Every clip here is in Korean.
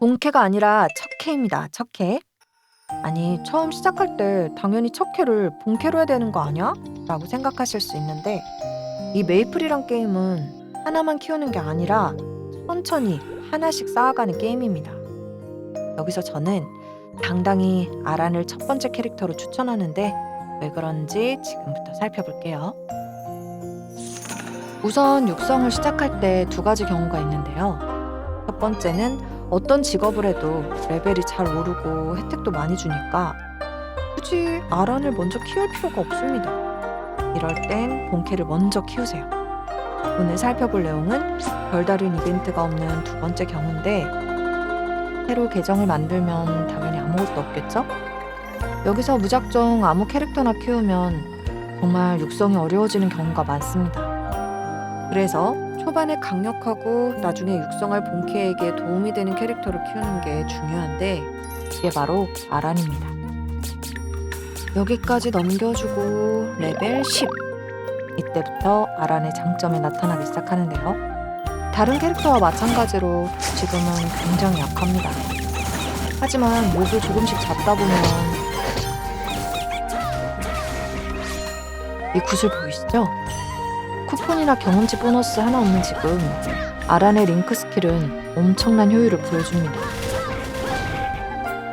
본캐가 아니라 척캐입니다. 척캐. 아니 처음 시작할 때 당연히 척캐를 본캐로 해야 되는 거 아니야? 라고 생각하실 수 있는데 이 메이플이란 게임은 하나만 키우는 게 아니라 천천히 하나씩 쌓아가는 게임입니다. 여기서 저는 당당히 아란을 첫 번째 캐릭터로 추천하는데 왜 그런지 지금부터 살펴볼게요. 우선 육성을 시작할 때 두 가지 경우가 있는데요. 첫 번째는 어떤 직업을 해도 레벨이 잘 오르고 혜택도 많이 주니까 굳이 아란을 먼저 키울 필요가 없습니다. 이럴 땐 본캐를 먼저 키우세요. 오늘 살펴볼 내용은 별다른 이벤트가 없는 두 번째 경우인데 새로 계정을 만들면 당연히 아무것도 없겠죠? 여기서 무작정 아무 캐릭터나 키우면 정말 육성이 어려워지는 경우가 많습니다. 그래서 초반에 강력하고 나중에 육성할 본캐에게 도움이 되는 캐릭터를 키우는 게 중요한데 이게 바로 아란입니다. 여기까지 넘겨주고 레벨 10 이때부터 아란의 장점이 나타나기 시작하는데요. 다른 캐릭터와 마찬가지로 지금은 굉장히 약합니다. 하지만 몹을 조금씩 잡다 보면 이 구슬 보이시죠? 쿠폰이나 경험치 보너스 하나 없는 지금 아란의 링크 스킬은 엄청난 효율을 보여줍니다.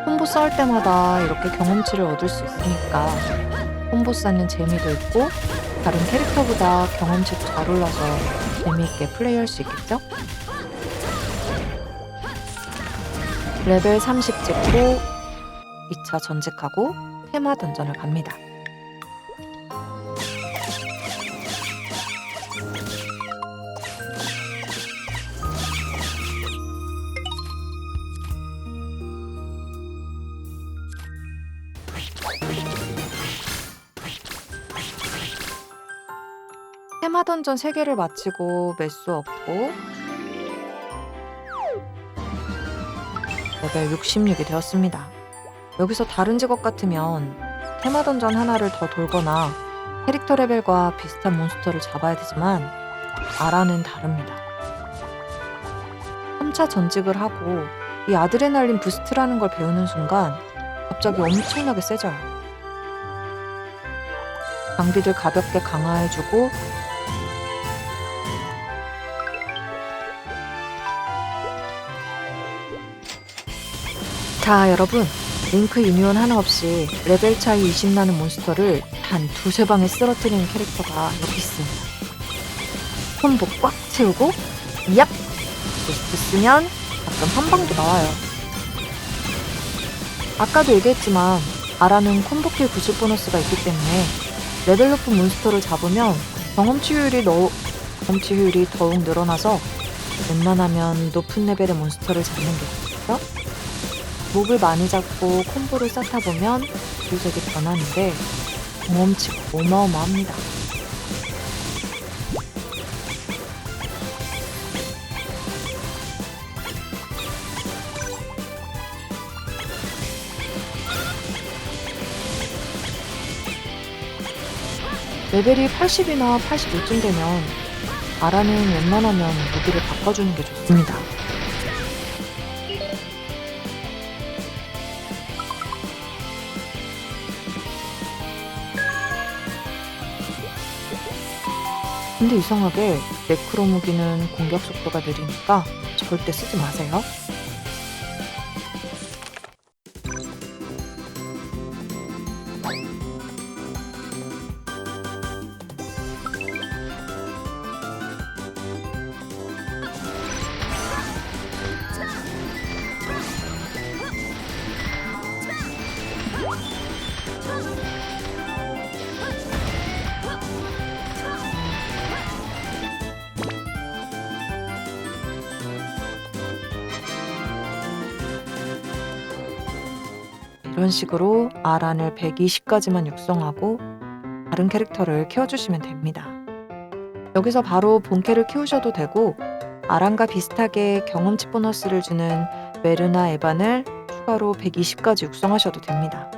콤보 쌓을 때마다 이렇게 경험치를 얻을 수 있으니까 콤보 쌓는 재미도 있고 다른 캐릭터보다 경험치도 잘 올라서 재미있게 플레이할 수 있겠죠? 레벨 30 찍고 2차 전직하고 테마 던전을 갑니다. 테마 던 전 3개를 마치고 매수 얻고 레벨 66이 되었습니다. 여기서 다른 직업 같으면 테마 던전 하나를 더 돌거나 캐릭터 레벨과 비슷한 몬스터를 잡아야 되지만 아라는 다릅니다. 3차 전직을 하고 이 아드레날린 부스트라는 걸 배우는 순간 갑자기 엄청나게 세져요. 장비를 가볍게 강화해주고 자, 여러분. 링크 유니온 하나 없이 레벨 차이 20 나는 몬스터를 단 두세 방에 쓰러뜨리는 캐릭터가 여기 있습니다. 콤보 꽉 채우고, 얍! 부스트 쓰면 가끔 한 방도 나와요. 아까도 얘기했지만, 아라는 콤보킬 구슬 보너스가 있기 때문에 레벨 높은 몬스터를 잡으면 경험치 효율이 너, 경험치 효율이 더욱 늘어나서 웬만하면 높은 레벨의 몬스터를 잡는 게 좋죠? 몹을 많이 잡고 콤보를 쌓다 보면 구색이 변하는데 경험치가 어마어마합니다. 레벨이 80이나 85쯤 되면 아라는 웬만하면 무기를 바꿔주는 게 좋습니다. 근데 이상하게 네크로 무기는 공격 속도가 느리니까 절대 쓰지 마세요. 이런 식으로 아란을 120까지만 육성하고 다른 캐릭터를 키워주시면 됩니다. 여기서 바로 본캐를 키우셔도 되고 아란과 비슷하게 경험치 보너스를 주는 메르나 에반을 추가로 120까지 육성하셔도 됩니다.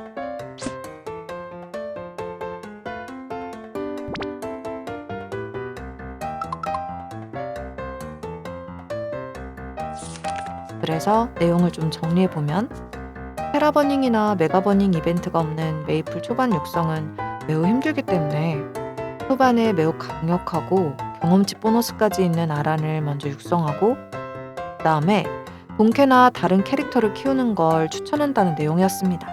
그래서 내용을 좀 정리해 보면 테라버닝이나 메가버닝 이벤트가 없는 메이플 초반 육성은 매우 힘들기 때문에 초반에 매우 강력하고 경험치 보너스까지 있는 아란을 먼저 육성하고 그 다음에 본캐나 다른 캐릭터를 키우는 걸 추천한다는 내용이었습니다.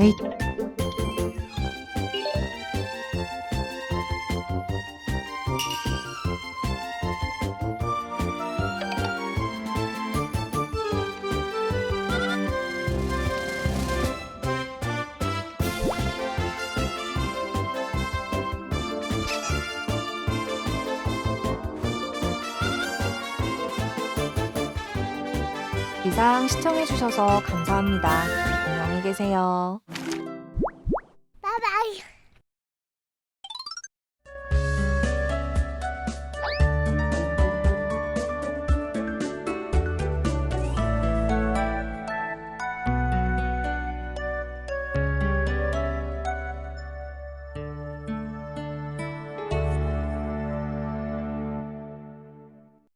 에이. 이상 시청해주셔서 감사합니다. 안녕히 계세요.